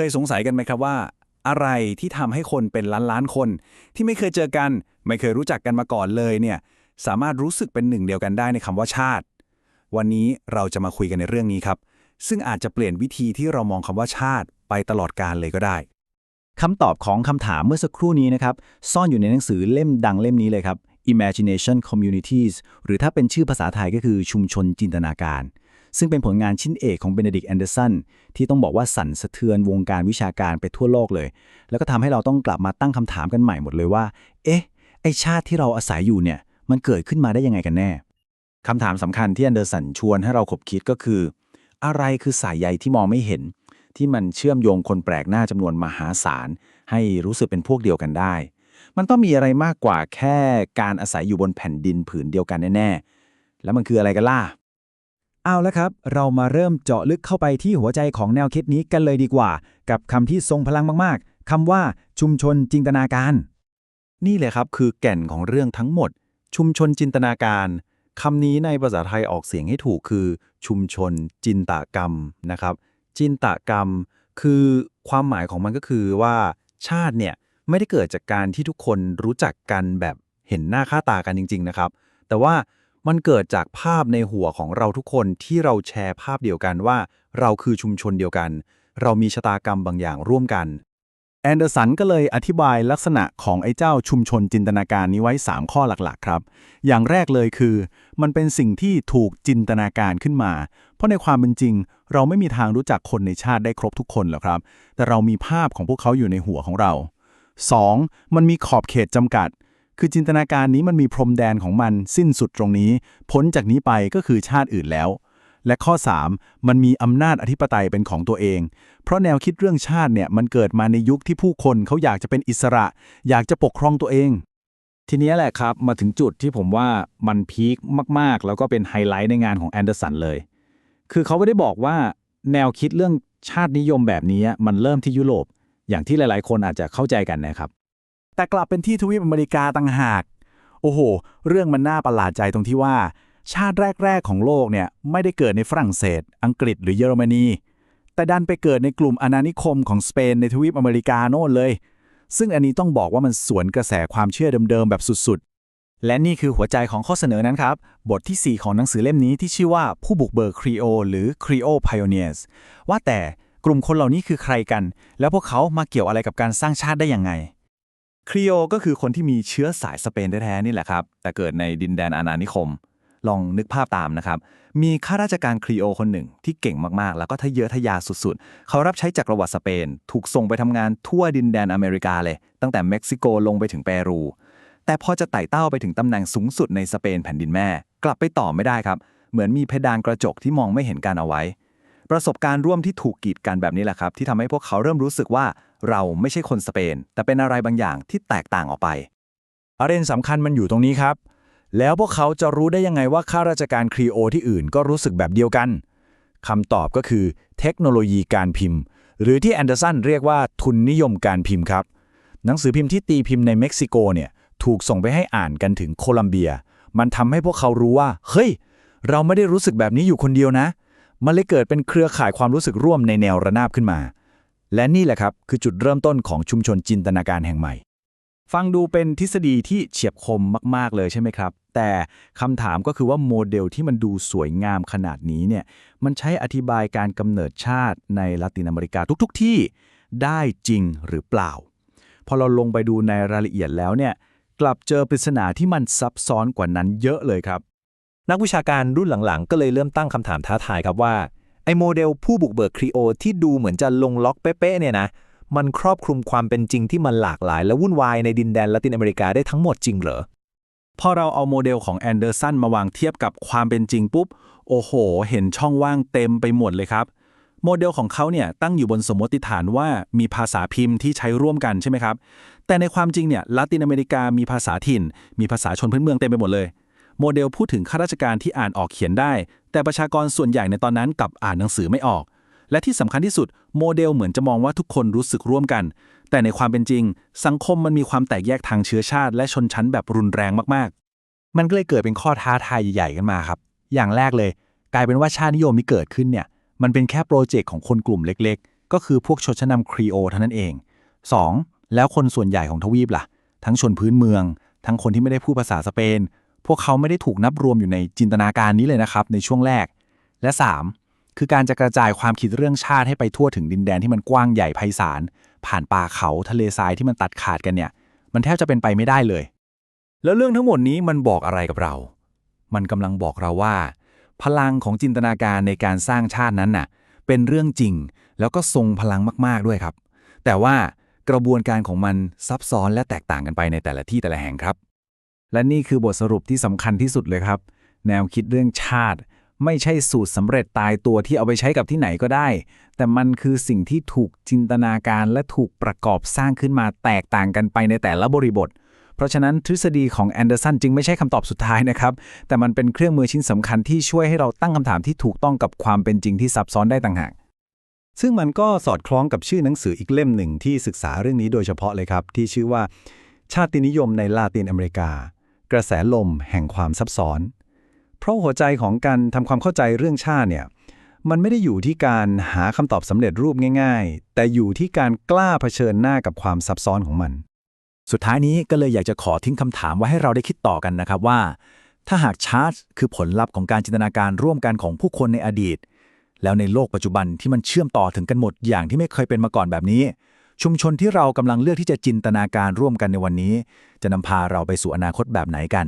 เคยสงสัยกันไหมครับว่า อะไรที่ทำให้คนเป็นล้านล้านๆคน ที่ไม่เคยเจอกัน ไม่เคยรู้จักกันมาก่อนเลยเนี่ยสามารถรู้สึกเป็นหนึ่งเดียวกันได้ในคำว่าชาติ วันนี้เราจะมาคุยกันในเรื่องนี้ครับ ซึ่งอาจจะเปลี่ยนวิธีที่เรามองคำว่าชาติไปตลอดกาลเลยก็ได้คำตอบของคำถามเมื่อสักครู่นี้นะครับ ซ่อนอยู่ในหนังสือเล่มดังเล่มนี้เลยครับ Imagination Communities หรือถ้าเป็นชื่อภาษาไทยก็คือชุมชนจินตนาการ ซึ่งเป็นผลงานชิ้นเอกของเบน e ดิกแอนเดอร์สันที่ต้องบอกว่าสั่นสะเทือนวงการวิชาการไปทั่วโลกเลย แล้วก็ทำให้เราต้องกลับมาตั้งคำถามกันใหม่หมดเลยว่า เอ๊ะ ไอชาติที่เราอาศัยอยู่เนี่ย มันเกิดขึ้นมาได้ยังไงกันแน่คำถามสำคัญที่แอนเดอร์สันชวนให้เราขบคิดก็คือ อะไรคือสายใยที่มองไม่เห็น ที่มันเชื่อมโยงคนแปลกหน้าจำนวนมหาศาล ให้รู้สึกเป็นพวกเดียวกันได้ มันต้องมีอะไรมากกว่าแค่การอาศัยอยู่บนแผ่นดินผืนเดียวกันแน่ๆแล้วมันคืออะไรกันล่ะ เอาละครับ เรามาเริ่มเจาะลึกเข้าไปที่หัวใจของแนวคิดนี้กันเลยดีกว่า กับคำที่ทรงพลังมากๆคำว่าชุมชนจินตนาการ นี่เลยครับคือแก่นของเรื่องทั้งหมด ชุมชนจินตนาการคำนี้ในภาษาไทยออกเสียงให้ถูกคือ ชุมชนจินตกรรมนะครับ จินตกรรม คือความหมายของมันก็คือว่า ชาติเนี่ยไม่ได้เกิดจากการที่ทุกคนรู้จักกันแบบเห็นหน้าค่าตากันจริง ๆ นะครับ แต่ว่า มันเกิดจากภาพในหัวของเราทุกคนที่เราแชร์ภาพเดียวกันว่า เราคือชุมชนเดียวกัน เรามีชะตากรรมบางอย่างร่วมกัน แอนเดอร์สันก็เลยอธิบายลักษณะของไอ้เจ้าชุมชนจินตนาการนี้ไว้ 3 ข้อหลักๆ ครับ อย่างแรกเลยคือ มันเป็นสิ่งที่ถูกจินตนาการขึ้นมา เพราะในความเป็นจริง เราไม่มีทางรู้จักคนในชาติได้ครบทุกคนหรอกครับ แต่เรามีภาพของพวกเขาอยู่ในหัวของเรา 2. มันมีขอบเขตจำกัด คือจินตนาการนี้มันมีพรมแดนของมันสิ้นสุดตรงนี้ พ้นจากนี้ไปก็คือชาติอื่นแล้ว และข้อ 3 มันมีอำนาจอธิปไตยเป็นของตัวเอง เพราะแนวคิดเรื่องชาติเนี่ยมันเกิดมาในยุคที่ผู้คนเขาอยากจะเป็นอิสระ อยากจะปกครองตัวเอง ทีนี้แหละครับมาถึงจุดที่ผมว่ามันพีคมากๆ แล้วก็เป็นไฮไลท์ในงานของแอนเดอร์สันเลย คือเขาไม่ได้บอกว่าแนวคิดเรื่องชาตินิยมแบบนี้มันเริ่มที่ยุโรปอย่างที่หลาย ๆ คนอาจจะเข้าใจกันนะครับ แต่กลับเป็นที่ทวีปอเมริกาต่างหาก โอ้โห เรื่องมันน่าประหลาดใจตรงที่ว่า ชาติแรก ๆ ของโลกเนี่ยไม่ได้เกิดในฝรั่งเศส อังกฤษหรือเยอรมนี แต่ดันไปเกิดในกลุ่มอาณานิคมของสเปนในทวีปอเมริกาโน่นเลย ซึ่งอันนี้ต้องบอกว่ามันสวนกระแสความเชื่อเดิมๆแบบสุดๆ และนี่คือหัวใจของข้อเสนอนั้นครับ บทที่ 4 ของหนังสือเล่มนี้ที่ชื่อว่าผู้บุกเบิกครีโอหรือ Creole Pioneers ว่าแต่กลุ่มคนเหล่านี้คือใครกัน แล้วพวกเขามาเกี่ยวอะไรกับการสร้างชาติได้อยังไง ครีโอก็คือคนที่มีเชื้อสายสเปนแท้ๆนี่แหละครับ แต่เกิดในดินแดนอาณานิคม ลองนึกภาพตามนะครับ มีข้าราชการครีโอคนหนึ่งที่เก่งมากๆ แล้วก็ทะเยอทะยานสุดๆ เขารับใช้จักรวรรดิสเปน ถูกส่งไปทำงานทั่วดินแดนอเมริกาเลย ตั้งแต่เม็กซิโกลงไปถึงเปรู แต่พอจะไต่เต้าไปถึงตำแหน่งสูงสุดในสเปนแผ่นดินแม่ กลับไปต่อไม่ได้ครับ เหมือนมีเพดานกระจกที่มองไม่เห็นกันเอาไว้ ประสบการณ์ร่วมที่ถูกกีดกันแบบนี้แหละครับ ที่ทำให้พวกเขาเริ่มรู้สึกว่าเราไม่ใช่คนสเปน แต่เป็นอะไรบางอย่างที่แตกต่างออกไปประเด็นสำคัญมันอยู่ตรงนี้ครับ แล้วพวกเขาจะรู้ได้ยังไงว่าข้าราชการครีโอที่อื่นก็รู้สึกแบบเดียวกันคำตอบก็คือเทคโนโลยีการพิมพ์ หรือที่แอนเดอร์สันเรียกว่าทุนนิยมการพิมพ์ครับ หนังสือพิมพ์ที่ตีพิมพ์ในเม็กซิโกเนี่ยถูกส่งไปให้อ่านกันถึงโคลัมเบีย มันทำให้พวกเขารู้ว่า เฮ้ย เราไม่ได้รู้สึกแบบนี้อยู่คนเดียวนะ มันเลยเกิดเป็นเครือข่ายความรู้สึกร่วมในแนวระนาบขึ้นมา และนี่แหละครับคือจุดเริ่มต้นของชุมชนจินตนาการแห่งใหม่ ฟังดูเป็นทฤษฎีที่เฉียบคมมาก ๆ เลยใช่ไหมครับ แต่คำถามก็คือว่าโมเดลที่มันดูสวยงามขนาดนี้เนี่ยมันใช้อธิบายการกำเนิดชาติในละตินอเมริกาทุกๆที่ได้จริงหรือเปล่า พอเราลงไปดูในรายละเอียดแล้วเนี่ยกลับเจอปริศนาที่มันซับซ้อนกว่านั้นเยอะเลยครับ นักวิชาการรุ่นหลังๆ ก็เลยเริ่มตั้งคำถามท้าทายครับว่า ไอ้โมเดลผู้บุกเบิกครีโอที่ดูเหมือนจะลงล็อกเป๊ะๆเนี่ยนะมันครอบคลุมความเป็นจริงที่มันหลากหลาย และวุ่นวายในดินแดนละตินอเมริกาได้ทั้งหมดจริงเหรอพอเราเอาโมเดลของแอนเดอร์สันมาวางเทียบกับความเป็นจริงปุ๊บ โอ้โห เห็นช่องว่างเต็มไปหมดเลยครับ โมเดลของเขาเนี่ยตั้งอยู่บนสมมติฐานว่ามีภาษาพิมพ์ที่ใช้ร่วมกันใช่ไหมครับ แต่ในความจริงเนี่ยละตินอเมริกามีภาษาถิ่น มีภาษาชนพื้นเมืองเต็มไปหมดเลย โมเดลพูดถึงข้าราชการที่อ่านออกเขียนได้ แต่ประชากรส่วนใหญ่ในตอนนั้นกลับอ่านหนังสือไม่ออก และที่สำคัญที่สุด โมเดลเหมือนจะมองว่าทุกคนรู้สึกร่วมกัน แต่ในความเป็นจริง สังคมมันมีความแตกแยกทางเชื้อชาติ และชนชั้นแบบรุนแรงมากๆ มันก็เลยเกิดเป็นข้อท้าทายใหญ่ๆกันมาครับ อย่างแรกเลย กลายเป็นว่าชาตินิยมที่เกิดขึ้นเนี่ยมันเป็นแค่โปรเจกต์ของคนกลุ่มเล็ก ๆ ก็คือพวกชนชั้นนำครีโอเท่านั้นเอง 2. แล้วคนส่วนใหญ่ของทวีปล่ะ ทั้งชนพื้นเมือง ทั้งคนที่ไม่ได้พูดภาษาสเปน พวกเขาไม่ได้ถูกนับรวมอยู่ในจินตนาการนี้เลยนะครับในช่วงแรก และ 3. คือการจะกระจายความคิดเรื่องชาติให้ไปทั่วถึงดินแดนที่มันกว้างใหญ่ไพศาล ผ่านป่าเขาทะเลทรายที่มันตัดขาดกันเนี่ย มันแทบจะเป็นไปไม่ได้เลย แล้วเรื่องทั้งหมดนี้มันบอกอะไรกับเรา มันกำลังบอกเราว่า พลังของจินตนาการในการสร้างชาตินั้นน่ะ เป็นเรื่องจริง แล้วก็ทรงพลังมากๆด้วยครับ แต่ว่ากระบวนการของมันซับซ้อนและแตกต่างกันไปในแต่ละที่แต่ละแห่งครับ และนี่คือบทสรุปที่สำคัญที่สุดเลยครับ แนวคิดเรื่องชาติ ไม่ใช่สูตรสำเร็จตายตัวที่เอาไปใช้กับที่ไหนก็ได้ แต่มันคือสิ่งที่ถูกจินตนาการและถูกประกอบสร้างขึ้นมาแตกต่างกันไปในแต่ละบริบท เพราะฉะนั้นทฤษฎีของแอนเดอร์สันจึงไม่ใช่คำตอบสุดท้ายนะครับ แต่มันเป็นเครื่องมือชิ้นสำคัญที่ช่วยให้เราตั้งคำถามที่ถูกต้องกับความเป็นจริงที่ซับซ้อนได้ต่างหากซึ่งมันก็สอดคล้องกับชื่อหนังสืออีกเล่มหนึ่งที่ศึกษาเรื่องนี้โดยเฉพาะเลยครับ ที่ชื่อว่าชาตินิยมในลาตินอเมริกา กระแสลมแห่งความซับซ้อน เพราะหัวใจของการทำความเข้าใจเรื่องชาติเนี่ยมันไม่ได้อยู่ที่การหาคำตอบสำเร็จรูปง่าย ๆ แต่อยู่ที่การกล้าเผชิญหน้ากับความซับซ้อนของมัน สุดท้ายนี้ก็เลยอยากจะขอทิ้งคำถามไว้ให้เราได้คิดต่อกันนะครับว่า ถ้าหากชาร์ตคือผลลัพธ์ของการจินตนาการร่วมกันของผู้คนในอดีต แล้วในโลกปัจจุบันที่มันเชื่อมต่อถึงกันหมดอย่างที่ไม่เคยเป็นมาก่อนแบบนี้ ชุมชนที่เรากำลังเลือกที่จะจินตนาการร่วมกันในวันนี้ จะนำพาเราไปสู่อนาคตแบบไหนกัน